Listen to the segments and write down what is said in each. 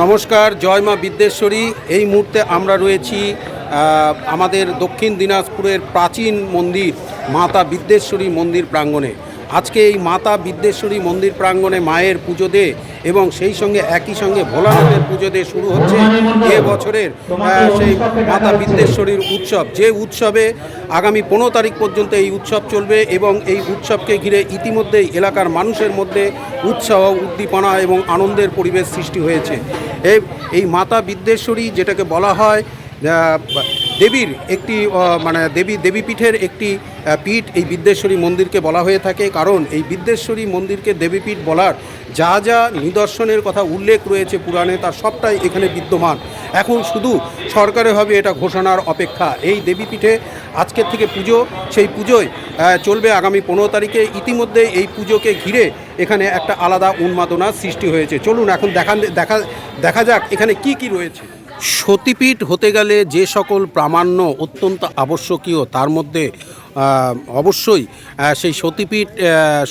নমস্কার, জয় মা বিদ্যেশ্বরী এই মুহূর্তে আমরা রয়েছি আমাদের দক্ষিণ দিনাজপুরের প্রাচীন মন্দির, মাতা বিদ্যেশ্বরী মন্দির প্রাঙ্গণে। আজকে এই মাতা বিদ্যেশ্বরী মন্দির প্রাঙ্গণে মায়ের পুজো দিয়ে এবং সেই সঙ্গে একই সঙ্গে ভোলানাথের পুজো দিয়ে শুরু হচ্ছে এ বছরের সেই মাতা বিদ্যেশ্বরীর উৎসব। যে উৎসবে আগামী পনেরো তারিখ পর্যন্ত এই উৎসব চলবে এবং এই উৎসবকে ঘিরে ইতিমধ্যেই এলাকার মানুষের মধ্যে উৎসাহ, উদ্দীপনা এবং আনন্দের পরিবেশ সৃষ্টি হয়েছে। এই মাতা বিদ্যেশ্বরী যেটাকে বলা হয় দেবীর একটি মানে দেবী, দেবীপীঠের একটি পীঠ এই বিদ্যেশ্বরী মন্দিরকে বলা হয়ে থাকে। কারণ এই বিদ্যেশ্বরী মন্দিরকে দেবীপীঠ বলার যা যা নিদর্শনের কথা উল্লেখ রয়েছে পুরাণে তার সবটাই এখানে বিদ্যমান। এখন শুধু সরকারিভাবে এটা ঘোষণার অপেক্ষা। এই দেবীপীঠে আজকের থেকে পুজো, সেই পুজোয় চলবে আগামী পনেরো তারিখে। ইতিমধ্যে এই পুজোকে ঘিরে এখানে একটা আলাদা উন্মাদনার সৃষ্টি হয়েছে। চলুন এখন দেখা দেখা দেখা যাক এখানে কি কি রয়েছে। সতীপীঠ হতে গেলে যে সকল প্রামাণ্য অত্যন্ত আবশ্যকীয়, তার মধ্যে অবশ্যই সেই সতীপীঠ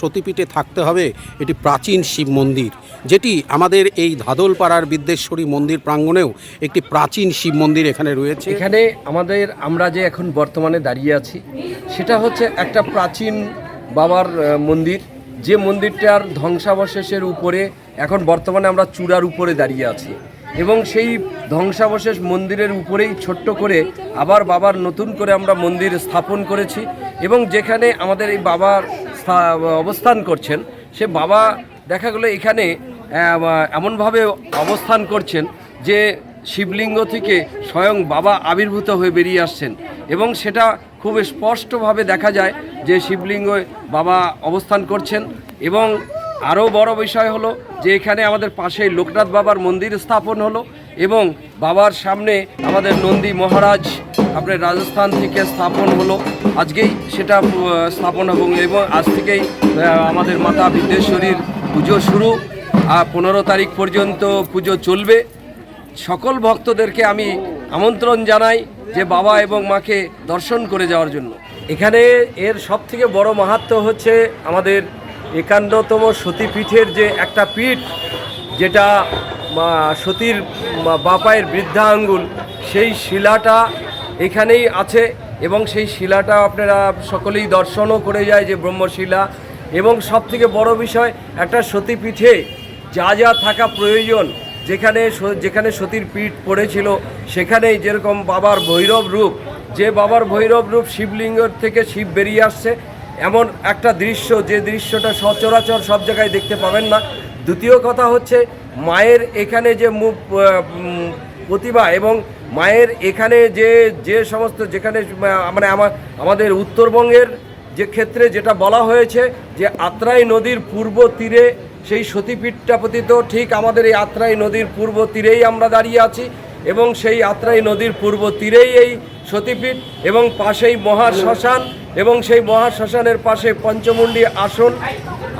সতীপীঠে থাকতে হবে। এটি প্রাচীন শিব মন্দির, যেটি আমাদের এই ধাদলপাড়ার বিদ্যেশ্বরী মন্দির প্রাঙ্গণেও একটি প্রাচীন শিব মন্দির এখানে রয়েছে। এখানে আমাদের, আমরা যে এখন বর্তমানে দাঁড়িয়ে আছি, সেটা হচ্ছে একটা প্রাচীন বাবার মন্দির। যে মন্দিরটার ধ্বংসাবশেষের উপরে এখন বর্তমানে আমরা চূড়ার উপরে দাঁড়িয়ে আছি। এবং সেই ধ্বংসাবশেষ মন্দিরের উপরেই ছোট্ট করে আবার বাবার নতুন করে আমরা মন্দির স্থাপন করেছি এবং যেখানে আমাদের এই বাবার অবস্থান করছেন, সে বাবা দেখা গেলো এখানে এমনভাবে অবস্থান করছেন যে শিবলিঙ্গ থেকে স্বয়ং বাবা আবির্ভূত হয়ে বেরিয়ে আসছেন এবং সেটা খুব স্পষ্টভাবে দেখা যায় যে শিবলিঙ্গে বাবা অবস্থান করছেন এবং আরও বড় বিষয় হলো যে এখানে আমাদের পাশেই লোকনাথ বাবার মন্দির স্থাপন হলো এবং বাবার সামনে আমাদের নন্দী মহারাজ আপনার রাজস্থান থেকে স্থাপন হলো। আজকেই সেটা স্থাপন এবং এবং আজ থেকেই আমাদের মাতা বিদ্যেশ্বরীর পুজো শুরু। আর পনেরো তারিখ পর্যন্ত পুজো চলবে। সকল ভক্তদেরকে আমি আমন্ত্রণ জানাই যে বাবা এবং মাকে দর্শন করে যাওয়ার জন্য। এখানে এর সব থেকে বড় মাহাত্ম্য হচ্ছে আমাদের একান্নতম সতীপীঠের যে একটা পীঠ, যেটা সতীর বাপায়ের বৃদ্ধা আঙ্গুল সেই শিলাটা এখানেই আছে এবং সেই শিলাটা আপনারা সকলেই দর্শনও করে যায় যে ব্রহ্মশিলা। এবং সব থেকে বড় বিষয়, একটা সতীপীঠে যা যা থাকা প্রয়োজন, যেখানে যেখানে সতীর পীঠ পড়েছিল, সেখানেই যেরকম বাবার ভৈরব রূপ, যে বাবার ভৈরব রূপ শিবলিঙ্গর থেকে শিব বেরিয়ে আসছে এমন একটা দৃশ্য যে দৃশ্যটা সচরাচর সব জায়গায় দেখতে পাবেন না। দ্বিতীয় কথা হচ্ছে, মায়ের এখানে যে মুখ প্রতিভা এবং মায়ের এখানে যে যে সমস্ত যেখানে মানে আমার আমাদের উত্তরবঙ্গের যে ক্ষেত্রে যেটা বলা হয়েছে যে আত্রাই নদীর পূর্ব তীরে সেই সতীপীঠটা পতিত, ঠিক আমাদের এই আত্রাই নদীর পূর্ব তীরেই আমরা দাঁড়িয়ে আছি এবং সেই আত্রাই নদীর পূর্ব তীরেই এই সতীপীঠ এবং পাশেই মহা শ্মশান এবং সেই মহা শ্মশানের পাশে পঞ্চমুণ্ডী আসন।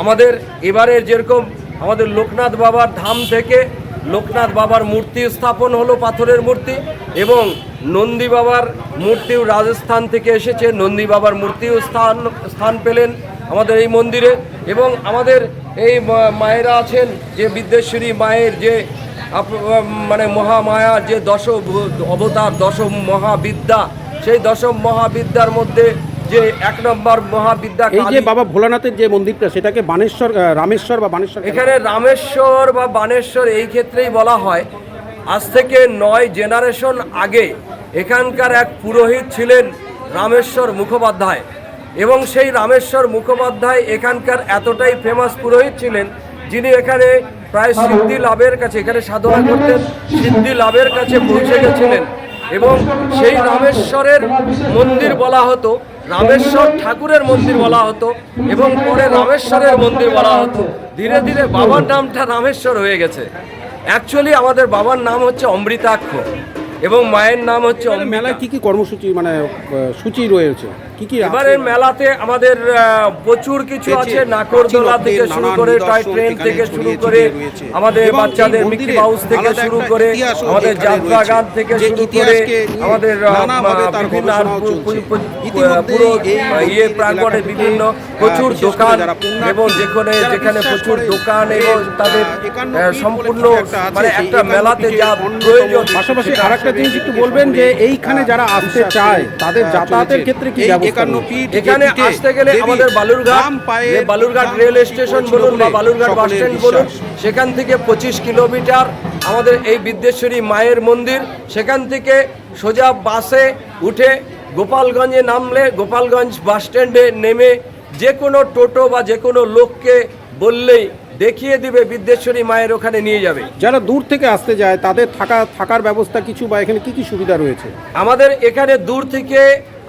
আমাদের এবারের যেরকম আমাদের লোকনাথ বাবার ধাম থেকে লোকনাথ বাবার মূর্তি স্থাপন হলো পাথরের মূর্তি এবং নন্দী বাবার মূর্তিও রাজস্থান থেকে এসেছে। নন্দী বাবার মূর্তিও স্থান স্থান পেলেন আমাদের এই মন্দিরে এবং আমাদের এই মায়েরা আছেন যে বিদ্যেশ্বরী মায়ের যে মানে মহামায়া, যে দশ অবতার, দশম মহাবিদ্যা, সেই দশম মহাবিদ্যার মধ্যে যে এক নম্বর মহাবিদ্যা এই যে বাবা ভোলানাথের যে মন্দিরটা সেটাকে বানেশ্বর রামেশ্বর বা বানেশ্বর এখানে রামেশ্বর বা বানেশ্বর এই ক্ষেত্রেই বলা হয়। আজ থেকে নয় জেনারেশন আগে এখানকার এক পুরোহিত ছিলেন রামেশ্বর মুখোপাধ্যায় এবং সেই রামেশ্বর মুখোপাধ্যায় এখানকার এতটাই ফেমাস পুরোহিত ছিলেন যিনি এখানে প্রায় সিদ্ধি লাভের কাছে এখানে সাধনা করতেন সিদ্ধি লাভের কাছে পৌঁছে গেছিলেন এবং সেই রামেশ্বরের মন্দির বলা হতো। রামেশ্বর ঠাকুরের মন্দির বলা হতো এবং পরে রামেশ্বরের মন্দির বলা হতো। ধীরে ধীরে বাবার নামটা রামেশ্বর হয়ে গেছে। অ্যাকচুয়ালি আমাদের বাবার নাম হচ্ছে অমৃতাক্ষ এবং মায়ের নাম হচ্ছে মেলায় কি কি কর্মসূচি মানে সূচি রয়েছে? কি কি এবারে মেলাতে আমাদের প্রচুর কিছু আছে নাকরদোলা থেকে শুরু করে টয় ট্রেন থেকে শুরু করে আমাদের বাচ্চাদের মিকি মাউস থেকে শুরু করে আমাদের যাত্রা গান থেকে শুরু করে আমাদের পুরো ইয়ে প্রাঙ্গণে বিভিন্ন প্রচুর দোকান এবং যেখানে যেখানে প্রচুর দোকান এবং তাদের সম্পূর্ণ একটা মানে একটা মেলাতে যা প্রয়োজন পাশাপাশি আরেকটা জিনিস একটু বলবেন যে এইখানে যারা আসতে চায় তাদের যাতায়াতের ক্ষেত্রে কি একান্ন ফিট এখানে আসতে গেলে আমাদের বালুরঘাট বাম পায়ের যে বালুরঘাট রেল স্টেশন বলুন বা বালুরঘাট বাস স্ট্যান্ড বলুন সেখান থেকে পঁচিশ কিলোমিটার আমাদের এই বিদ্যেশ্বরী মায়ের মন্দির সেখান থেকে সোজা বাসে উঠে গোপালগঞ্জে নামলে গোপালগঞ্জ বাস স্ট্যান্ডে নেমে যে কোনো টোটো বা যে কোনো লোককে বললেই দেখিয়ে দিবে বিদ্যেশ্বরী মায়ের ওখানে নিয়ে যাবে। যারা দূর থেকে আসতে যায় তাদের থাকা থাকার ব্যবস্থা কিছু বা এখানে কি কি সুবিধা রয়েছে? আমাদের এখানে দূর থেকে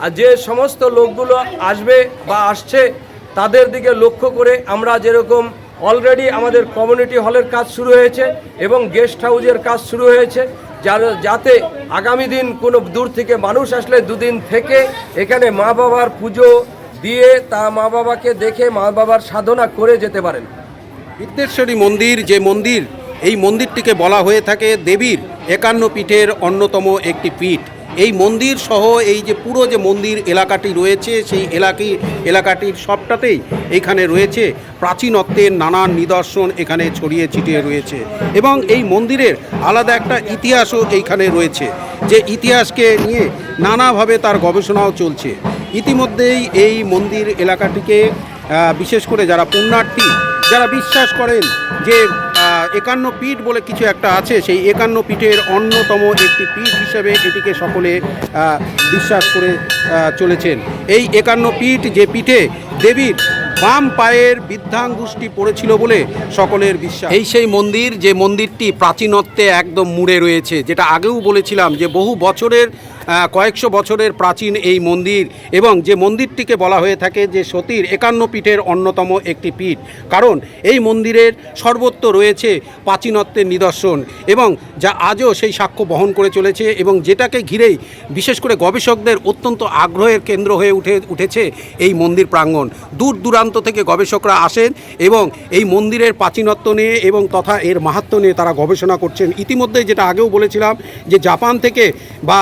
যে সমস্ত লোকগুলো আসবে বা আসছে, তাদের দিকে লক্ষ্য করে আমরা যেরকম অলরেডি আমাদের কমিউনিটি হলের কাজ শুরু হয়েছে এবং গেস্ট হাউসের কাজ শুরু হয়েছে, যার- যাতে আগামী দিন কোনো দূর থেকে মানুষ আসলে দুদিন থেকে এখানে মা বাবার পুজো দিয়ে তা মা বাবাকে দেখে মা বাবার সাধনা করে যেতে পারেন। বিদ্যেশ্বরী মন্দির, যে মন্দির, এই মন্দিরটিকে বলা হয়ে থাকে দেবীর একান্ন পীঠের অন্যতম একটি পীঠ। এই মন্দির সহ এই যে পুরো যে মন্দির এলাকাটি রয়েছে, সেই এলাকি, এলাকাটির সবটাতেই এখানে রয়েছে প্রাচীনত্বের নানান নিদর্শন এখানে ছড়িয়ে ছিটিয়ে রয়েছে। এবং এই মন্দিরের আলাদা একটা ইতিহাসও এইখানে রয়েছে, যে ইতিহাসকে নিয়ে নানাভাবে তার গবেষণাও চলছে। ইতিমধ্যেই এই মন্দির এলাকাটিকে বিশেষ করে যারা পুণ্যার্থী, যারা বিশ্বাস করেন যে একান্ন পীঠ বলে কিছু একটা আছে, সেই একান্ন পীঠের অন্যতম একটি পীঠ হিসেবে এটিকে সকলে বিশ্বাস করে চলেছেন। এই একান্ন পীঠ যে পীঠে দেবীর বাম পায়ের বৃদ্ধাঙ্গুষ্টি পড়েছিল বলে সকলের বিশ্বাস। এই সেই মন্দির, যে মন্দিরটি প্রাচীনত্বে একদম মুড়ে রয়েছে, যেটা আগেও বলেছিলাম যে বহু বছরের কয়েকশো বছরের প্রাচীন এই মন্দির এবং যে মন্দিরটিকে বলা হয়ে থাকে যে সতীর একান্ন পীঠের অন্যতম একটি পীঠ। কারণ এই মন্দিরের সর্বত্র রয়েছে প্রাচীনত্বের নিদর্শন এবং যা আজও সেই সাক্ষ্য বহন করে চলেছে এবং যেটাকে ঘিরেই বিশেষ করে গবেষকদের অত্যন্ত আগ্রহের কেন্দ্র হয়ে উঠে, উঠেছে এই মন্দির প্রাঙ্গণ। দূর দূরান্ত থেকে গবেষকরা আসেন এবং এই মন্দিরের প্রাচীনত্ব নিয়ে এবং তথা এর মাহাত্ম্য নিয়ে তারা গবেষণা করছেন। ইতিমধ্যে যেটা আগেও বলেছিলাম যে জাপান থেকে বা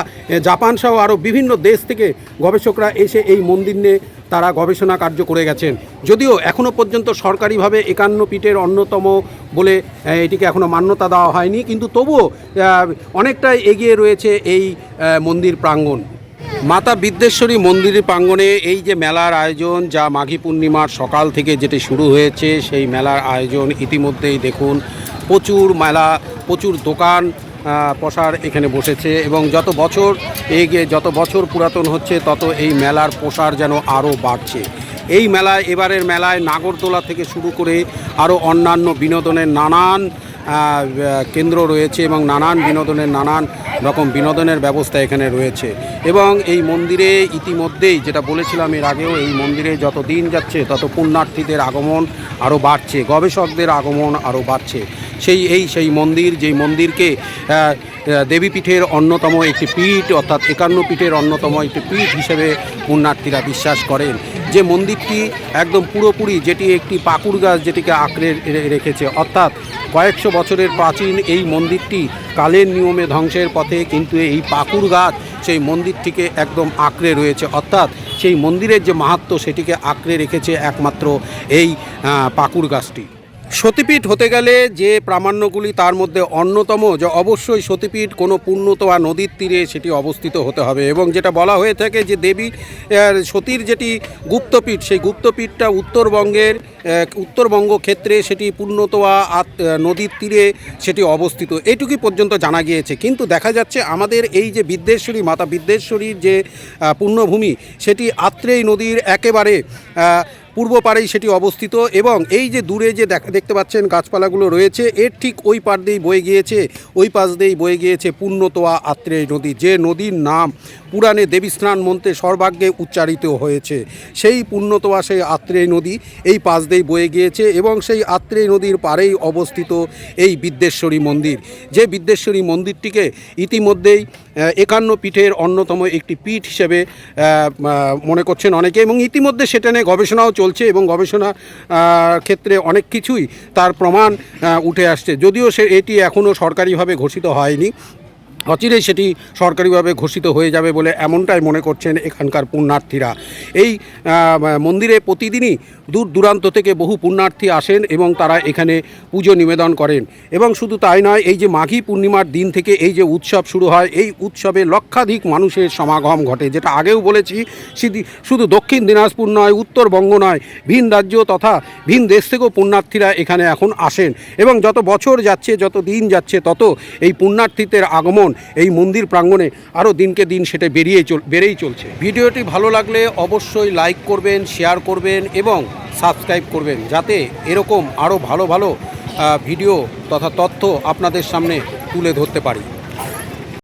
এ, জাপান সহ আরও বিভিন্ন দেশ থেকে গবেষকরা এসে এই মন্দির নিয়ে তারা গবেষণা কার্য করে গেছেন। যদিও এখনও পর্যন্ত সরকারিভাবে একান্ন পীঠের অন্যতম বলে এটিকে এখনও মান্যতা দেওয়া হয়নি কিন্তু তবুও অনেকটাই এগিয়ে রয়েছে এই মন্দির প্রাঙ্গণ। মাতা বিদ্যেশ্বরী মন্দিরের প্রাঙ্গণে এই যে মেলার আয়োজন যা মাঘী পূর্ণিমার সকাল থেকে যেটি শুরু হয়েছে সেই মেলার আয়োজন ইতিমধ্যেই দেখুন প্রচুর মেলা প্রচুর দোকান প্রসার এখানে বসেছে এবং যত বছর এগিয়ে যত বছর পুরাতন হচ্ছে, তত এই মেলার পোশার যেন আরও বাড়ছে। এই মেলায়, এবারের মেলায় নাগরদোলা থেকে শুরু করে আরও অন্যান্য বিনোদনের নানান কেন্দ্র রয়েছে এবং নানান বিনোদনের, নানান রকম বিনোদনের ব্যবস্থা এখানে রয়েছে। এবং এই মন্দিরে ইতিমধ্যেই, যেটা বলেছিলাম এর আগেও, এই মন্দিরে যত দিন যাচ্ছে, তত পুণ্যার্থীদের আগমন আরও বাড়ছে, গবেষকদের আগমন আরও বাড়ছে। সেই, এই, সেই মন্দির, যেই মন্দিরকে দেবীপীঠের অন্যতম একটি পীঠ, অর্থাৎ একান্ন পীঠের অন্যতম একটি পীঠ হিসেবে পুণ্যার্থীরা বিশ্বাস করেন। যে মন্দিরটি একদম পুরোপুরি যেটি একটি পাকুড় গাছ যেটিকে আঁকড়ে রেখেছে, অর্থাৎ কয়েকশো বছরের প্রাচীন এই মন্দিরটি কালের নিয়মে ধ্বংসের পথে কিন্তু এই পাকুর গাছ সেই মন্দিরটিকে একদম আঁকড়ে রয়েছে। অর্থাৎ সেই মন্দিরের যে মাহাত্ম সেটিকে আঁকড়ে রেখেছে একমাত্র এই পাকুর গাছটি। সতীপীঠ হতে গেলে যে প্রামাণ্যগুলি তার মধ্যে অন্যতম, যে অবশ্যই সতীপীঠ কোনো পূর্ণতোয়া নদীর তীরে সেটি অবস্থিত হতে হবে এবং যেটা বলা হয়ে থাকে যে দেবী সতীর যেটি গুপ্তপীঠ, সেই গুপ্তপীঠটা উত্তরবঙ্গের উত্তরবঙ্গ ক্ষেত্রে সেটি পূর্ণতোয়া নদীর তীরে সেটি অবস্থিত। এইটুকুই পর্যন্ত জানা গিয়েছে। কিন্তু দেখা যাচ্ছে আমাদের এই যে বিদ্যেশ্বরী মাতা বিদ্যেশ্বরীর যে পূর্ণভূমি সেটি আত্রেয় নদীর একেবারে পূর্ব পাড়েই সেটি অবস্থিত এবং এই যে দূরে যে দেখ- দেখতে পাচ্ছেন গাছপালাগুলো রয়েছে, এর ঠিক ওই পার দিয়েই বয়ে গিয়েছে, ওই পাশ দিয়েই বয়ে গিয়েছে পূর্ণতোয়া আত্রেয় নদী। যে নদীর নাম পুরাণে দেবীস্নান মন্ত্রে সর্বাগ্যে উচ্চারিত হয়েছে। সেই পূর্ণতোয়া সেই আত্রেয় নদী এই পাশ দিয়েই বয়ে গিয়েছে এবং সেই আত্রেয় নদীর পাড়েই অবস্থিত এই বিদ্যেশ্বরী মন্দির। যে বিদ্যেশ্বরী মন্দিরটিকে ইতিমধ্যেই একান্ন পীঠের অন্যতম একটি পীঠ হিসেবে মনে করছেন অনেকে এবং ইতিমধ্যে সেটা নিয়ে গবেষণাও চলছে এবং গবেষণা ক্ষেত্রে অনেক কিছুই তার প্রমাণ উঠে আসছে। যদিও সে এটি এখনও সরকারিভাবে ঘোষিত হয়নি। অচিরেই সেটি সরকারিভাবে ঘোষিত হয়ে যাবে বলে এমনটাই মনে করছেন এখানকার পুণ্যার্থীরা। এই মন্দিরে প্রতিদিনই দূর দূরান্ত থেকে বহু পুণ্যার্থী আসেন এবং তারা এখানে পুজো নিবেদন করেন। এবং শুধু তাই নয়, এই যে মাঘী পূর্ণিমার দিন থেকে এই যে উৎসব শুরু হয়, এই উৎসবে লক্ষাধিক মানুষের সমাগম ঘটে। যেটা আগেও বলেছি শুধু- দক্ষিণ দিনাজপুর নয়, উত্তরবঙ্গ নয়, ভিন রাজ্য তথা ভিন দেশ থেকেও পুণ্যার্থীরা এখানে এখন আসেন। এবং যত বছর যাচ্ছে, যত দিন যাচ্ছে, তত এই পুণ্যার্থীদের আগমন এই মন্দির প্রাঙ্গণে আরও দিনকে দিন সেটা বেরিয়ে চল, বেড়েই চলছে। ভিডিওটি ভালো লাগলে অবশ্যই লাইক করবেন, শেয়ার করবেন এবং সাবস্ক্রাইব করবেন যাতে এরকম আরও ভালো ভালো ভিডিও তথা তথ্য আপনাদের সামনে তুলে ধরতে পারি।